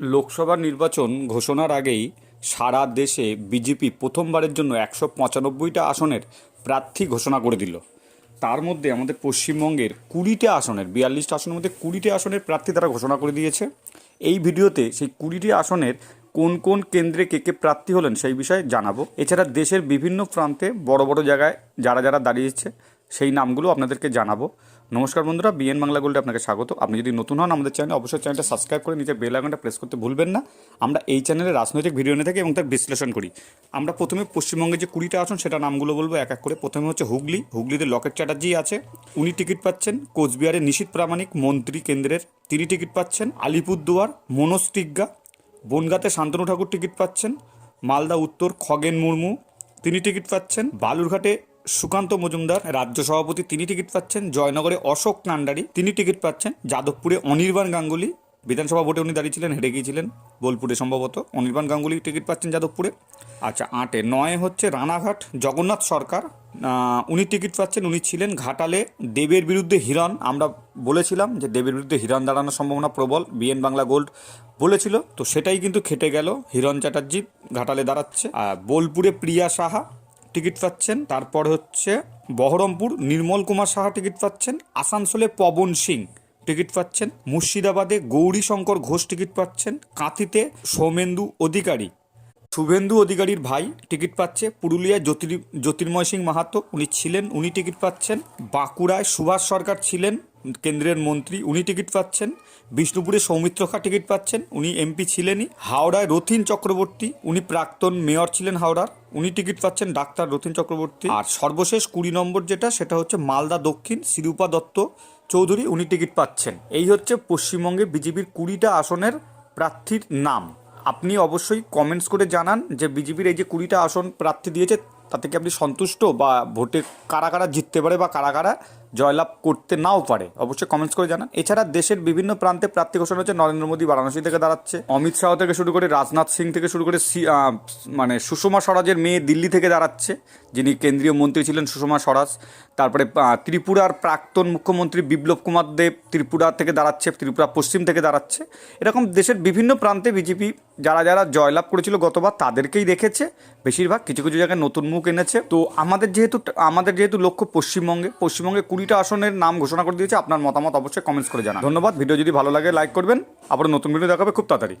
লোকসভা নির্বাচন ঘোষণার আগেই সারা দেশে বিজেপি প্রথমবারের জন্য একশো পঁচানব্বইটা আসনের প্রার্থী ঘোষণা করে দিল। তার মধ্যে আমাদের পশ্চিমবঙ্গের কুড়িটা আসনের, বিয়াল্লিশটা আসনের মধ্যে কুড়িটি আসনের প্রার্থী তারা ঘোষণা করে দিয়েছে। এই ভিডিওতে সেই কুড়িটি আসনের কোন কোন কেন্দ্রে কে কে প্রার্থী হলেন সেই বিষয়ে জানাব। এছাড়া দেশের বিভিন্ন প্রান্তে বড় বড় জায়গায় যারা যারা দাঁড়িয়েছে সেই নামগুলো আপনাদেরকে জানাব। নমস্কার বন্ধুরা বিএন বাংলা গোল্ডে আপনাকে স্বাগত। আপনি যদি নতুন হন আমাদের চ্যানেলে অবশ্যই চ্যানেলটা সাবস্ক্রাইব করে নিজের বেল আইকনটা প্রেস করতে ভুলবেন না। আমরা এই চ্যানেলে রাজনৈতিক ভিডিও নিয়ে থাকি এবং তার বিশ্লেষণ করি। আমরা প্রথমে পশ্চিমবঙ্গে যে কুড়িটা আসন, সেটা নামগুলো বলব এক এক করে। প্রথমে হচ্ছে হুগলি। হুগলিতে লকেট চ্যাটার্জি আছে। উনি টিকিট পাচ্ছেন। কোচবিহারে নিশীত প্রামাণিক মন্ত্রী কেন্দ্রের তিনি টিকিট পাচ্ছেন। আলিপুরদুয়ার মনোজ টিগ্গা। বনগাঁতে শান্তনু ঠাকুর টিকিট পাচ্ছেন। মালদা উত্তর খগেন মুর্মু তিনি টিকিট পাচ্ছেন। বালুরঘাটে সুকান্ত মজুমদার, রাজ্য সভাপতি, তিনি টিকিট পাচ্ছেন। জয়নগরে অশোক নান্ডারি, তিনি টিকিট পাচ্ছেন। যাদবপুরে অনির্বাণ গাঙ্গুলি, বিধানসভা ভোটে উনি দাঁড়িয়েছিলেন হেরে গিয়েছিলেন। বোলপুরে সম্ভবত অনির্বাণ গাঙ্গুলি টিকিট পাচ্ছেন যাদবপুরে। আচ্ছা আটে নয় হচ্ছে রানাঘাট, জগন্নাথ সরকার উনি টিকিট পাচ্ছেন, উনি ছিলেন ঘাটালে দেবের বিরুদ্ধে হিরণ। আমরা বলেছিলাম যে দেবের বিরুদ্ধে হিরণ দাঁড়ানোর সম্ভাবনা প্রবল, বিএন বাংলা গোল্ড বলেছিল, তো সেটাই কিন্তু খেটে গেল। হিরণ চ্যাটার্জি ঘাটালে দাঁড়াচ্ছে। আর বোলপুরে প্রিয়া সাহা টিকিট পাচ্ছেন। তারপর হচ্ছে বহরমপুর নির্মল কুমার সাহা টিকিট পাচ্ছেন। আসানসোলে পবন সিং টিকিট পাচ্ছেন। মুর্শিদাবাদে গৌরী শঙ্কর ঘোষ টিকিট পাচ্ছেন। কাঁথিতে সৌমেন্দু অধিকারী। শুভেন্দু অধিকারীর ভাই টিকিট পাচ্ছে। পুরুলিয়ায় জ্যোতির, জ্যোতির্ময় সিং মাহাতো, উনি ছিলেন, উনি টিকিট পাচ্ছেন। বাঁকুড়ায় সুভাষ সরকার ছিলেন। কেন্দ্রের মন্ত্রী, উনি টিকিট পাচ্ছেন। বিষ্ণুপুরে সৌমিত্র খা টিকিট পাচ্ছেন। উনি এমপি ছিলেনই। হাওড়ায় রথিন চক্রবর্তী, উনি প্রাক্তন মেয়র ছিলেন হাওড়ার। উনি টিকিট পাচ্ছেন ডাক্তার রথিন চক্রবর্তী। আর সর্বশেষ কুড়ি নম্বর যেটা, সেটা হচ্ছে মালদা দক্ষিণ, শিরূপা দত্ত চৌধুরী উনি টিকিট পাচ্ছেন। এই হচ্ছে পশ্চিমবঙ্গে বিজেপির কুড়িটা আসনের প্রার্থীর নাম। আপনি অবশ্যই কমেন্টস করে জানান যে বিজেপির এই যে কুড়িটা আসন প্রার্থী দিয়েছে, তাতে কি আপনি সন্তুষ্ট? বা ভোটে কারা কারা জিততে পারে বা কারা কারা জয়লাভ করতে নাও পারে। অবশ্যই কমেন্টস করে জানান। এছাড়া দেশের বিভিন্ন প্রান্তে প্রার্থী ঘোষণা হচ্ছে নরেন্দ্র মোদী বারাণসী থেকে দাঁড়াচ্ছে। অমিত শাহ থেকে শুরু করে রাজনাথ সিং থেকে শুরু করে মানে সুষমা স্বরাজের মেয়ে দিল্লি থেকে দাঁড়াচ্ছে। যিনি কেন্দ্রীয় মন্ত্রী ছিলেন সুষমা স্বরাজ। তারপরে ত্রিপুরার প্রাক্তন মুখ্যমন্ত্রী বিপ্লব কুমার দেব ত্রিপুরা থেকে দাঁড়াচ্ছে, ত্রিপুরা পশ্চিম থেকে দাঁড়াচ্ছে। এরকম দেশের বিভিন্ন প্রান্তে বিজেপি যারা যারা জয়লাভ করেছিল গতবার তাদেরকেই রেখেছে বেশিরভাগ কিছু কিছু জায়গায় নতুন মুখ এনেছে। তো আমাদের যেহেতু আমাদের যেহেতু লক্ষ্য পশ্চিমবঙ্গে পশ্চিমবঙ্গে কুড়িটা আসনের নাম ঘোষণা করে দিয়েছে, আপনার মতামত অবশ্যই কমেন্টস করে জানান। ধন্যবাদ, ভিডিও যদি ভালো লাগে লাইক করবেন। আবার নতুন ভিডিও দেখাবে, খুব তাড়াতাড়ি।